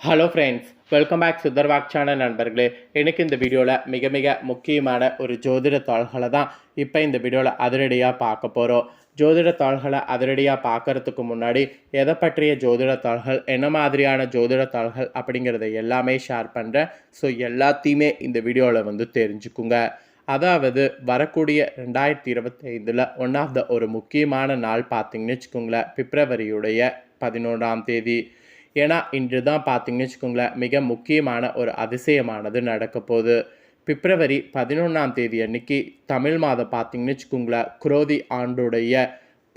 Hello friends welcome back Sitharvak channel நண்பர்களே. எனக்கு இந்த வீடியோவில் மிக மிக முக்கியமான ஒரு ஜோதிட தாள்களை தான் இப்போ இந்த வீடியோவில் அதிரடியாக பார்க்க போகிறோம் ஜோதிட தாள்களை அதிரடியாக பார்க்கறதுக்கு முன்னாடி எதை பற்றிய ஜோதிட தாள்கள் என்ன மாதிரியான ஜோதிட தாள்கள் அப்படிங்கிறத எல்லாமே ஷேர் பண்ணுறேன் ஸோ எல்லாத்தையுமே இந்த வீடியோவில் வந்து தெரிஞ்சுக்குங்க. அதாவது வரக்கூடிய ரெண்டாயிரத்தி இருபத்தைந்தில் ஒன் ஆஃப் த ஒரு முக்கியமான நாள் பார்த்தீங்கன்னு வச்சுக்கோங்களேன். பிப்ரவரியுடைய பதினொன்றாம் தேதி. ஏன்னா இன்று தான் பார்த்தீங்கன்னு வச்சுக்கோங்களேன் மிக முக்கியமான ஒரு அதிசயமானது நடக்க போகுது. பிப்ரவரி பதினொன்றாம் தேதி அன்னைக்கு தமிழ் மாதம் பார்த்தீங்கன்னு வச்சுக்கோங்களேன் குரோதி ஆண்டுடைய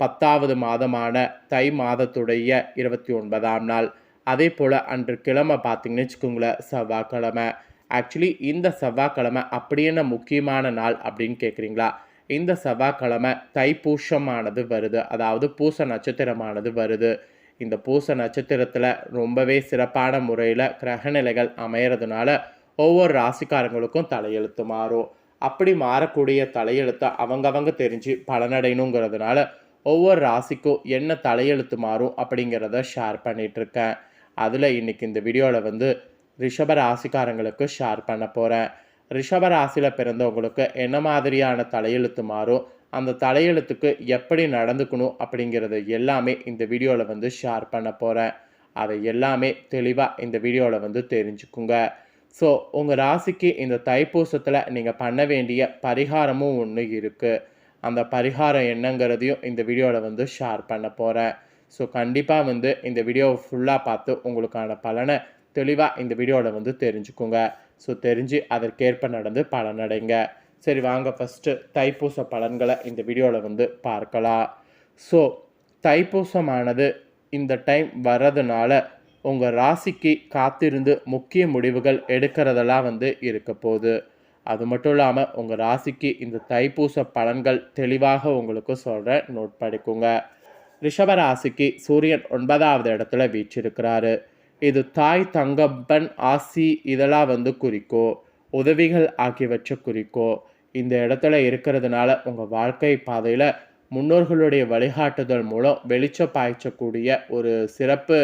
பத்தாவது மாதமான தை மாதத்துடைய இருபத்தி ஒன்பதாம் நாள். அதே போல் அன்று கிழமை பார்த்தீங்கன்னு வச்சுக்கோங்களேன் செவ்வாய்க்கிழமை. ஆக்சுவலி இந்த செவ்வாய்க்கிழமை அப்படி என்ன முக்கியமான நாள் அப்படின்னு கேட்குறீங்களா இந்த செவ்வாய்க்கிழமை தைப்பூசமானது வருது. அதாவது பூச நட்சத்திரமானது வருது. இந்த பூச நட்சத்திரத்தில் ரொம்பவே சிறப்பான முறையில் கிரகநிலைகள் அமையறதுனால ஒவ்வொரு ராசிக்காரங்களுக்கும் தலையெழுத்து மாறும். அப்படி மாறக்கூடிய தலையெழுத்தை அவங்கவங்க தெரிஞ்சு பலனடையணுங்கிறதுனால ஒவ்வொரு ராசிக்கும் என்ன தலையெழுத்து மாறும் அப்படிங்கிறத ஷேர் பண்ணிகிட்ருக்கேன் அதில் இன்றைக்கி இந்த வீடியோவில் வந்து ரிஷப ராசிக்காரங்களுக்கு ஷேர் பண்ண போகிறேன் ரிஷப ராசியில் பிறந்தவங்களுக்கு என்ன மாதிரியான தலையெழுத்து மாறும் அந்த தலையெழுத்துக்கு எப்படி நடந்துக்கணும் அப்படிங்கிறது எல்லாமே இந்த வீடியோவில் வந்து ஷேர் பண்ண போகிறேன் அதை எல்லாமே தெளிவாக இந்த வீடியோவில் வந்து தெரிஞ்சுக்குங்க. ஸோ உங்கள் ராசிக்கு இந்த தைப்பூசத்தில் நீங்கள் பண்ண வேண்டிய பரிகாரமும் ஒன்று இருக்குது அந்த பரிகாரம் என்னங்கிறதையும் இந்த வீடியோவில் வந்து ஷேர் பண்ண போகிறேன் ஸோ கண்டிப்பாக வந்து இந்த வீடியோவை ஃபுல்லாக பார்த்து உங்களுக்கான பலனை தெளிவாக இந்த வீடியோவில் வந்து தெரிஞ்சுக்குங்க. ஸோ தெரிஞ்சு அதற்கேற்ப நடந்து பலனடைங்க. சரி வாங்க ஃபஸ்ட்டு தைப்பூச பலன்களை இந்த வீடியோவில் வந்து பார்க்கலாம். ஸோ தைப்பூசமானது இந்த டைம் வர்றதுனால உங்கள் ராசிக்கு காத்திருந்து முக்கிய முடிவுகள் எடுக்கிறதெல்லாம் வந்து இருக்க போகுது. அது மட்டும் இல்லாமல் உங்கள் ராசிக்கு இந்த தைப்பூச பலன்கள் தெளிவாக உங்களுக்கு சொல்கிறேன் நோட் படிக்குங்க ரிஷப ராசிக்கு சூரியன் ஒன்பதாவது இடத்துல வீச்சிருக்கிறாரு. இது தாய் தங்கப்பன் ஆசி இதெல்லாம் வந்து குறிக்கோ உதவிகள் ஆகியவற்றை குறிக்கோ இந்த இடத்துல இருக்கிறதுனால உங்கள் வாழ்க்கை பாதையில் முன்னோர்களுடைய வழிகாட்டுதல் மூலம் வெளிச்சம் பாய்ச்சக்கூடிய ஒரு சிறப்பு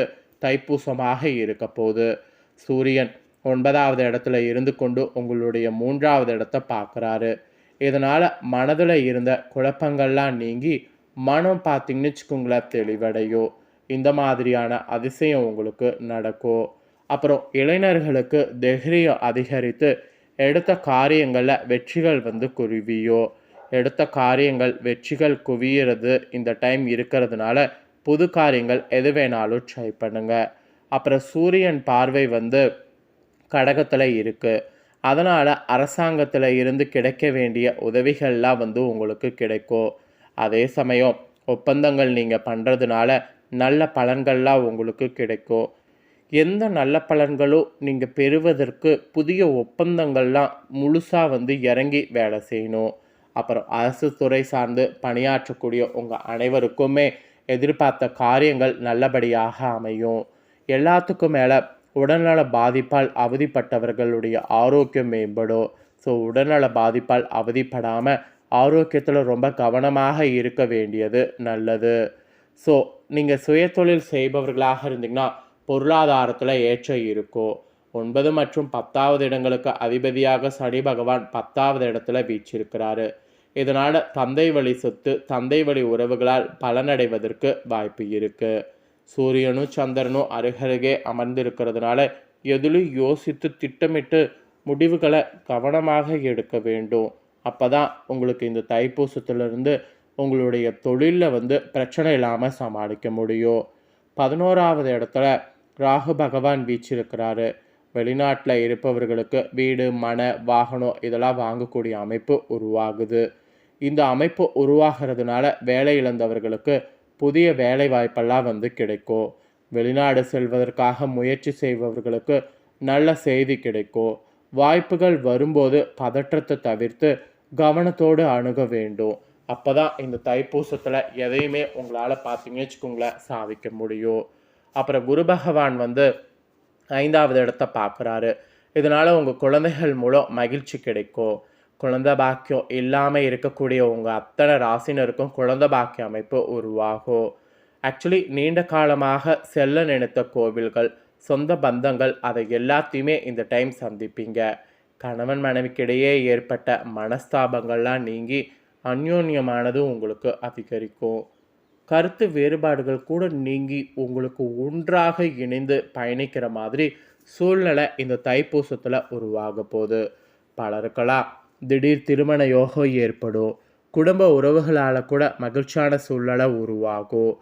தைப்பூசமாக இருக்க போகுது. சூரியன் ஒன்பதாவது இடத்துல இருந்து கொண்டு உங்களுடைய மூன்றாவது இடத்த பார்க்குறாரு. இதனால் மனதில் இருந்த குழப்பங்கள்லாம் நீங்கி மனம் பார்த்தீங்கன்னு வச்சுக்கோங்களேன் தெளிவடையும் இந்த மாதிரியான அதிசயம் உங்களுக்கு நடக்கும் அப்புறம் இளைஞர்களுக்கு தைரியம் அதிகரித்து எடுத்த காரியங்களில் வெற்றிகள் வந்து குருவியும் எடுத்த காரியங்கள் வெற்றிகள் குவியறது இந்த டைம் இருக்கிறதுனால புது காரியங்கள் எது வேணாலும் ட்ரை பண்ணுங்கள் அப்புறம் சூரியன் பார்வை வந்து கடகத்தில் இருக்குது அதனால் அரசாங்கத்தில் இருந்து கிடைக்க வேண்டிய உதவிகள்லாம் வந்து உங்களுக்கு கிடைக்கும். அதே சமயம் ஒப்பந்தங்கள் நீங்கள் பண்ணுறதுனால நல்ல பலன்கள்லாம் உங்களுக்கு கிடைக்கும். எந்த நல்ல பலன்களும் நீங்கள் பெறுவதற்கு புதிய ஒப்பந்தங்கள்லாம் முழுசாக வந்து இறங்கி வேலை செய்யணும். அப்புறம் அரசு துறை சார்ந்து பணியாற்றக்கூடிய உங்கள் அனைவருக்குமே எதிர்பார்த்த காரியங்கள் நல்லபடியாக அமையும். எல்லாத்துக்கும் மேலே உடல்நல பாதிப்பால் அவதிப்பட்டவர்களுடைய ஆரோக்கியம் மேம்படும். ஸோ உடல்நல பாதிப்பால் அவதிப்படாமல் ஆரோக்கியத்தில் ரொம்ப கவனமாக இருக்க வேண்டியது நல்லது. ஸோ நீங்கள் சுயதொழில் செய்பவர்களாக இருந்தீங்கன்னா பொருளாதாரத்தில் ஏற்ற இருக்கோ? ஒன்பது மற்றும் பத்தாவது இடங்களுக்கு அதிபதியாக சனி பகவான் பத்தாவது இடத்துல வீச்சிருக்கிறாரு. இதனால் தந்தை வழி சொத்து தந்தை வழி உறவுகளால் பலனடைவதற்கு வாய்ப்பு இருக்குது சூரியனும் சந்திரனும் அருகருகே அமர்ந்திருக்கிறதுனால எதிலும் யோசித்து திட்டமிட்டு முடிவுகளை கவனமாக எடுக்க வேண்டும். அப்போ தான் உங்களுக்கு இந்த தைப்பூசத்திலிருந்து உங்களுடைய தொழிலில் வந்து பிரச்சனை இல்லாமல் சமாளிக்க முடியும். பதினோராவது இடத்துல ராகு பகவான் வீச்சிருக்கிறாரு. வெளிநாட்டில் இருப்பவர்களுக்கு வீடு மன வாகனம் இதெல்லாம் வாங்கக்கூடிய அமைப்பு உருவாகுது. இந்த அமைப்பு உருவாகிறதுனால வேலை இழந்தவர்களுக்கு புதிய வேலை வாய்ப்பெல்லாம் வந்து கிடைக்கும். வெளிநாடு செல்வதற்காக முயற்சி செய்பவர்களுக்கு நல்ல செய்தி கிடைக்கும். வாய்ப்புகள் வரும்போது பதற்றத்தை தவிர்த்து கவனத்தோடு அணுக வேண்டும். அப்போ தான் இந்த தைப்பூசத்தில் எதையுமே உங்களால் பார்த்தீங்கன்னு வச்சுக்கோங்களேன் சாதிக்க முடியும். அப்புறம் குரு பகவான் வந்து ஐந்தாவது இடத்த பார்க்குறாரு. இதனால் உங்கள் குழந்தைகள் மூலம் மகிழ்ச்சி கிடைக்கும். குழந்த பாக்கியம் இல்லாமல் இருக்கக்கூடிய உங்கள் அத்தனை ராசினருக்கும் குழந்த பாக்கிய அமைப்பு உருவாகும். ஆக்சுவலி நீண்ட காலமாக செல்ல நினைத்த கோவில்கள் சொந்த பந்தங்கள் அதை எல்லாத்தையுமே இந்த டைம் சந்திப்பீங்க. கணவன் மனைவிக்கிடையே ஏற்பட்ட மனஸ்தாபங்கள்லாம் நீங்கி அந்யோன்யமானது உங்களுக்கு அதிகரிக்கும். கருத்து வேறுபாடுகள் கூட நீங்கி உங்களுக்கு ஒன்றாக இணைந்து பயணிக்கிற மாதிரி சூழ்நிலை இந்த தைப்பூசத்தில் உருவாக போகுது. பலருக்கெல்லாம் திடீர் திருமண யோகம் ஏற்படும். குடும்ப உறவுகளால் கூட மகிழ்ச்சியான சூழ்நிலை உருவாகும்.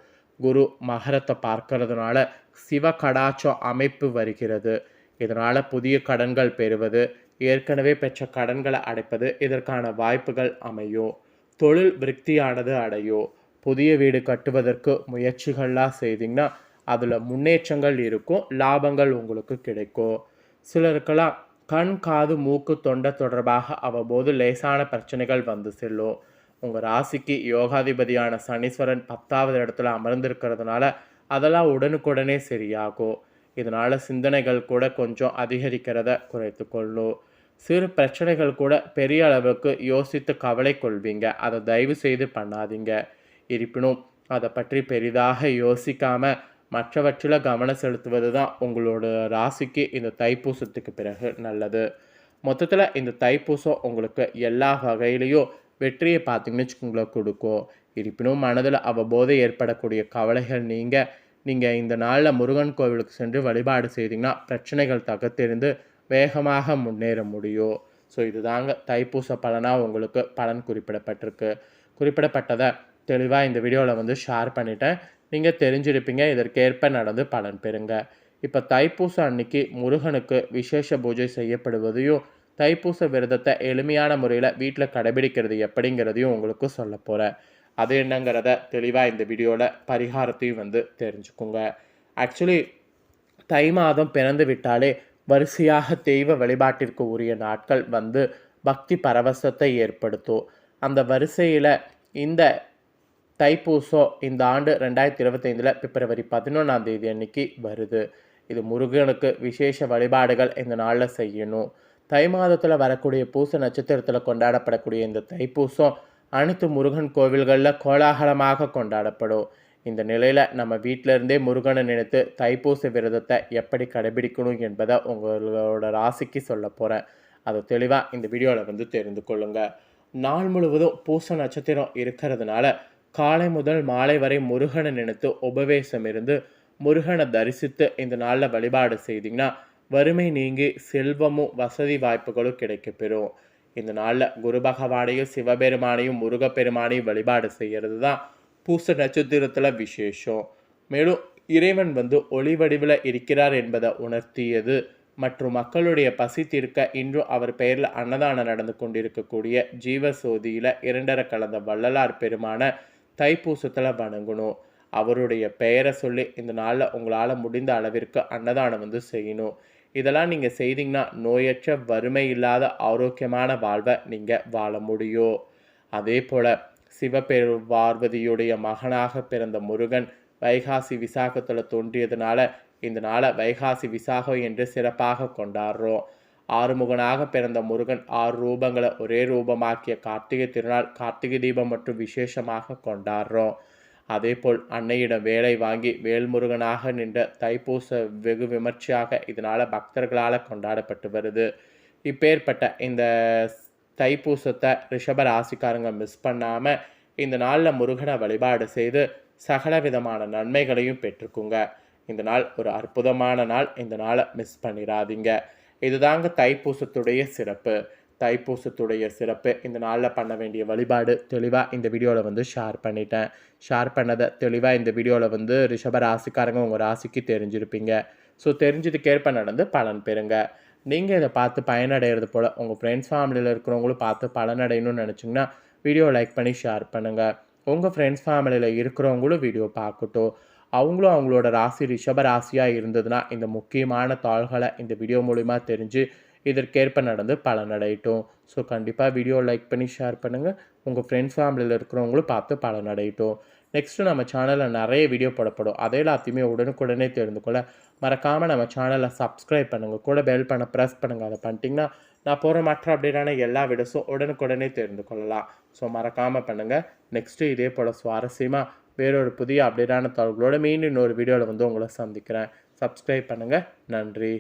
குரு மகரத்தை பார்க்கறதுனால சிவ கடாச்சம் அமைப்பு வருகிறது. இதனால் புதிய கடன்கள் பெறுவது ஏற்கனவே பெற்ற கடன்களை அடைப்பது இதற்கான வாய்ப்புகள் அமையும். தொழில் விருத்தியானது அடையும். புதிய வீடு கட்டுவதற்கு முயற்சிகள்லாம் செய்தீங்கன்னா அதில் முன்னேற்றங்கள் இருக்கும் லாபங்கள் உங்களுக்கு கிடைக்கும். சிலருக்கெல்லாம் கண் காது மூக்கு தொண்டை தொடர்பாக அவ்வப்போது லேசான பிரச்சனைகள் வந்து செல்லும். உங்கள் ராசிக்கு யோகாதிபதியான சனீஸ்வரன் பத்தாவது இடத்துல அமர்ந்திருக்கிறதுனால அதெல்லாம் உடனுக்குடனே சரியாகும். இதனால் சிந்தனைகள் கூட கொஞ்சம் அதிகரிக்கிறத குறைத்து கொள்ளும். சிறு பிரச்சனைகள் கூட பெரிய அளவுக்கு யோசித்து கவலை கொள்வீங்க. அதை தயவு செய்து பண்ணாதீங்க. இருப்பினும் அதை பற்றி பெரிதாக யோசிக்காம மற்றவற்றில் கவனம் செலுத்துவது தான் உங்களோட ராசிக்கு இந்த தைப்பூசத்துக்கு பிறகு நல்லது. மொத்தத்தில் இந்த தைப்பூசம் உங்களுக்கு எல்லா வகையிலையும் வெற்றியை பார்த்தீங்கன்னு வச்சுக்கோங்களேன் கொடுக்கும் இருப்பினும் மனதில் அவ்வப்போது ஏற்படக்கூடிய கவலைகள் நீங்கள் நீங்கள் இந்த நாளில் முருகன் கோவிலுக்கு சென்று வழிபாடு செய்தீங்கன்னா பிரச்சனைகள் தகத்தெறிந்து வேகமாக முன்னேற முடியும் ஸோ இதுதாங்க தைப்பூச பலனாக உங்களுக்கு பலன் குறிப்பிடப்பட்டிருக்கு. குறிப்பிடப்பட்டதை தெளிவாக இந்த வீடியோவில் வந்து ஷேர் பண்ணிட்டேன். நீங்கள் தெரிஞ்சிருப்பீங்க. இதற்கேற்ப நடந்து பலன் பெறுங்க. இப்போ தைப்பூசம் அன்னைக்கு முருகனுக்கு விசேஷ பூஜை செய்யப்படுவதையும் தைப்பூச விரதத்தை எளிமையான முறையில் வீட்டில் கடைபிடிக்கிறது எப்படிங்கிறதையும் உங்களுக்கு சொல்ல போகிறேன் அது என்னங்கிறத தெளிவாக இந்த வீடியோவில் பரிகாரத்தையும் வந்து தெரிஞ்சுக்கோங்க. ஆக்சுவலி தை மாதம் பிறந்து விட்டாலே வரிசையாக தெய்வ வழிபாட்டிற்கு உரிய நாட்கள் வந்து பக்தி பரவசத்தை ஏற்படுத்தும். அந்த வரிசையில் இந்த தைப்பூசம் இந்த ஆண்டு ரெண்டாயிரத்தி இருபத்தைந்தில் பிப்ரவரி பதினொன்றாம் தேதி அன்னைக்கு வருது. இது முருகனுக்கு விசேஷ வழிபாடுகள் இந்த நாளில் செய்யணும். தை மாதத்தில் வரக்கூடிய பூச நட்சத்திரத்தில் கொண்டாடப்படக்கூடிய இந்த தைப்பூசம் அனைத்து முருகன் கோவில்களில் கோலாகலமாக கொண்டாடப்படும். இந்த நிலையில் நம்ம வீட்டிலேருந்தே முருகனை நினைத்து தைப்பூச விரதத்தை எப்படி கடைபிடிக்கணும் என்பதை உங்களோட ராசிக்கு சொல்ல போகிறேன் அதை தெளிவாக இந்த வீடியோவில் வந்து தெரிந்து கொள்ளுங்கள் நாள் முழுவதும் பூச நட்சத்திரம் இருக்கிறதுனால காலை முதல் மாலை வரை முருகனை நினைத்து உபவேசம் இருந்து முருகனை தரிசித்து இந்த நாளில் வழிபாடு செய்தீங்கன்னா வறுமை நீங்கி செல்வமும் வசதி வாய்ப்புகளும் கிடைக்கப்பெறும். இந்த நாளில் குரு பகவானையும் சிவபெருமானையும் முருகப்பெருமானையும் வழிபாடு செய்கிறது தான் பூச நட்சத்திரத்தில் விசேஷம். மேலும் இறைவன் வந்து ஒளி வடிவில் இருக்கிறார் என்பதை உணர்த்தியது மற்றும் மக்களுடைய பசி தீர்க்க இன்றும் அவர் பெயரில் அன்னதானம் நடந்து கொண்டிருக்கக்கூடிய ஜீவசோதியில் இரண்டரை கலந்த வள்ளலார் பெருமான தைப்பூசத்தில் வணங்கணும். அவருடைய பெயரை சொல்லி இந்த நாளில் உங்களால் முடிந்த அளவிற்கு அன்னதானம் வந்து செய்யணும். இதெல்லாம் நீங்கள் செய்தீங்கன்னா நோயற்ற வறுமை இல்லாத ஆரோக்கியமான வாழ்வை நீங்கள் வாழ முடியும். அதே போல் சிவபெரு பார்வதியுடைய மகனாக பிறந்த முருகன் வைகாசி விசாகத்தில் தோன்றியதுனால இந்த நாளை வைகாசி விசாகம் என்று சிறப்பாக கொண்டாடுறோம். ஆறுமுகனாக பிறந்த முருகன் ஆறு ரூபங்களை ஒரே ரூபமாக்கிய கார்த்திகை திருநாள் கார்த்திகை தீபம் மற்றும் விசேஷமாக கொண்டாடுறோம். அதேபோல் அன்னையிடம் வேலை வாங்கி வேல்முருகனாக நின்ற தைப்பூச வெகு விமர்சையாக இதனால் பக்தர்களால் கொண்டாடப்பட்டு வருது. இப்பேற்பட்ட இந்த தைப்பூசத்தை ரிஷப ராசிக்காரங்க மிஸ் பண்ணாமல் இந்த நாளில் முருகனை வழிபாடு செய்து சகல விதமான நன்மைகளையும் பெற்றுக்குங்க. இந்த நாள் ஒரு அற்புதமான நாள். இந்த நாளை மிஸ் பண்ணிடாதீங்க இதுதாங்க தைப்பூசத்துடைய சிறப்பு. தைப்பூசத்துடைய சிறப்பு. இந்த நாளில் பண்ண வேண்டிய வழிபாடு தெளிவாக இந்த வீடியோவில் வந்து ஷேர் பண்ணிட்டேன். ஷேர் பண்ணதை தெளிவாக இந்த வீடியோவில் வந்து ரிஷப ராசிக்காரங்க உங்கள் ராசிக்கு தெரிஞ்சிருப்பீங்க. ஸோ தெரிஞ்சதுக்கேற்ப நடந்து பலன் பெறுங்க. நீங்கள் இதை பார்த்து பயனடைகிறது போல் உங்கள் ஃப்ரெண்ட்ஸ் ஃபேமிலியில் இருக்கிறவங்களும் பார்த்து பலனடையணும்னு நினச்சிங்கன்னா வீடியோ லைக் பண்ணி ஷேர் பண்ணுங்கள் உங்கள் ஃப்ரெண்ட்ஸ் ஃபேமிலியில் இருக்கிறவங்களும் வீடியோ பார்க்கட்டும். அவங்களும் அவங்களோட ராசி ரிஷப ராசியாக இருந்ததுன்னா இந்த முக்கியமான தாள்களை இந்த வீடியோ மூலிமா தெரிஞ்சு இதற்கேற்ப நடந்து பலனடையட்டும். ஸோ கண்டிப்பாக வீடியோ லைக் பண்ணி ஷேர் பண்ணுங்கள் உங்கள் ஃப்ரெண்ட்ஸ் ஃபேமிலியில் இருக்கிறவங்களும் பார்த்து பலனடையட்டும். நெக்ஸ்ட்டு நம்ம சேனலில் நிறைய வீடியோ போடப்படும். அதை எல்லாத்தையுமே உடனுக்குடனே தெரிந்து கொள்ள மறக்காமல் நம்ம சேனலை சப்ஸ்கிரைப் பண்ணுங்கள் கூட பெல் பண்ண ப்ரெஸ் பண்ணுங்கள் அதை பண்ணிட்டீங்கன்னா நான் போகிற மற்ற அப்டேட்டான எல்லா வீடியோஸும் உடனுக்குடனே தெரிந்து கொள்ளலாம். ஸோ மறக்காமல் பண்ணுங்கள் நெக்ஸ்ட்டு இதே போல் சுவாரஸ்யமாக வேறொரு புதிய அப்டேட்டான தகவல்களோட மீண்டும் இன்னொரு வீடியோவில் வந்து உங்களை சந்திக்கிறேன். சப்ஸ்கிரைப் பண்ணுங்கள் நன்றி.